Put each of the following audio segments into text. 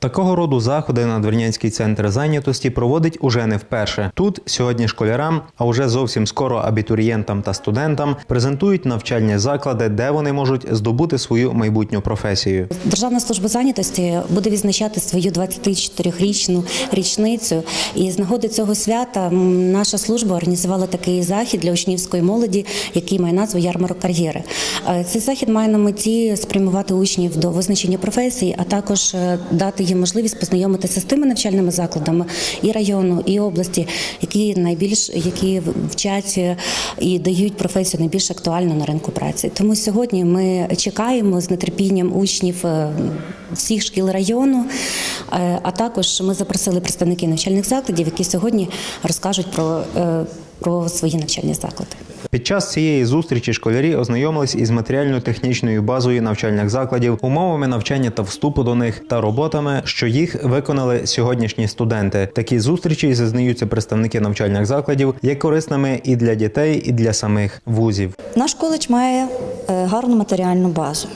Такого роду заходи Надвірнянський центр зайнятості проводить уже не вперше. Тут сьогодні школярам, а вже зовсім скоро абітурієнтам та студентам презентують навчальні заклади, де вони можуть здобути свою майбутню професію. Державна служба зайнятості буде відзначати свою 24-річну річницю. І з нагоди цього свята наша служба організувала такий захід для учнівської молоді, який має назву Ярмарок кар'єри. Е, Цей захід має на меті спрямувати учнів до визначення професії, а також е, дати їм можливість познайомитися з тими навчальними закладами і району, і області, які найбільш які вчать е, і дають професію найбільш актуальну на ринку праці. Тому сьогодні ми чекаємо з нетерпінням учнів е, всіх шкіл району. е, А також ми запросили представників навчальних закладів, які сьогодні розкажуть про, про свої навчальні заклади. Під час цієї зустрічі школярі ознайомились із матеріально-технічною базою навчальних закладів, умовами навчання та вступу до них та роботами, що їх виконали сьогоднішні студенти. Такі зустрічі зізнаються представники навчальних закладів є корисними і для дітей, і для самих вузів. Наш коледж має е, гарну матеріальну базу.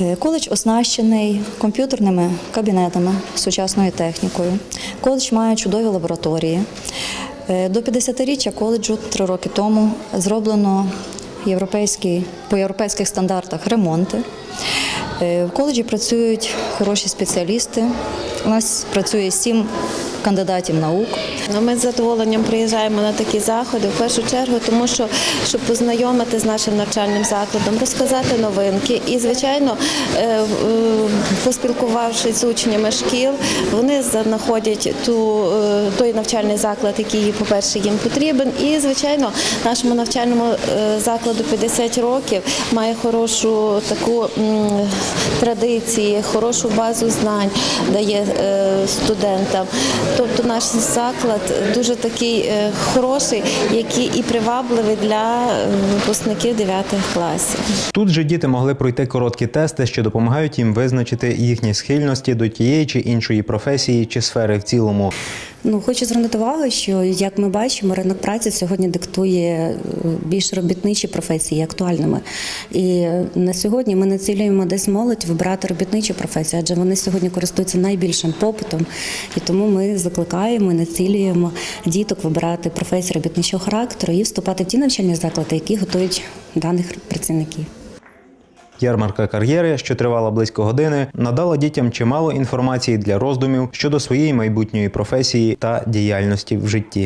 Е, Коледж оснащений комп'ютерними кабінетами, сучасною технікою. Коледж має чудові лабораторії. Е, До 50-річчя коледжу три роки тому зроблено європейські, по європейських стандартах ремонти. Е, В коледжі працюють хороші спеціалісти. У нас працює сім кандидатів наук. Ну, Ми з задоволенням приїжджаємо на такі заходи в першу чергу, тому що щоб познайомити з нашим навчальним закладом, розказати новинки і, звичайно, е, е, поспілкувавшись з учнями шкіл, вони знаходять ту, е, той навчальний заклад, який, по-перше, їм потрібен. І, звичайно, нашому навчальному закладу 50 років має хорошу таку м, традиції, хорошу базу знань дає студентам. Тобто наш заклад дуже такий е, хороший, який і привабливий для випускників 9 класів. Тут же діти могли пройти короткі тести, що допомагають їм визначити їхні схильності до тієї чи іншої професії чи сфери в цілому. Ну, хочу звернути увагу, що як ми бачимо, ринок праці сьогодні диктує е, більш робітничі професії актуальними. І на сьогодні ми націлюємо десь молодь вибирати робітничі професії, адже вони сьогодні користуються найбільшим попитом. І тому ми закликаємо, і націлюємо діток вибирати професії робітничого характеру і вступати в ті навчальні заклади, які готують даних працівників. Ярмарка кар'єри, що тривала близько години, надала дітям чимало інформації для роздумів щодо своєї майбутньої професії та діяльності в житті.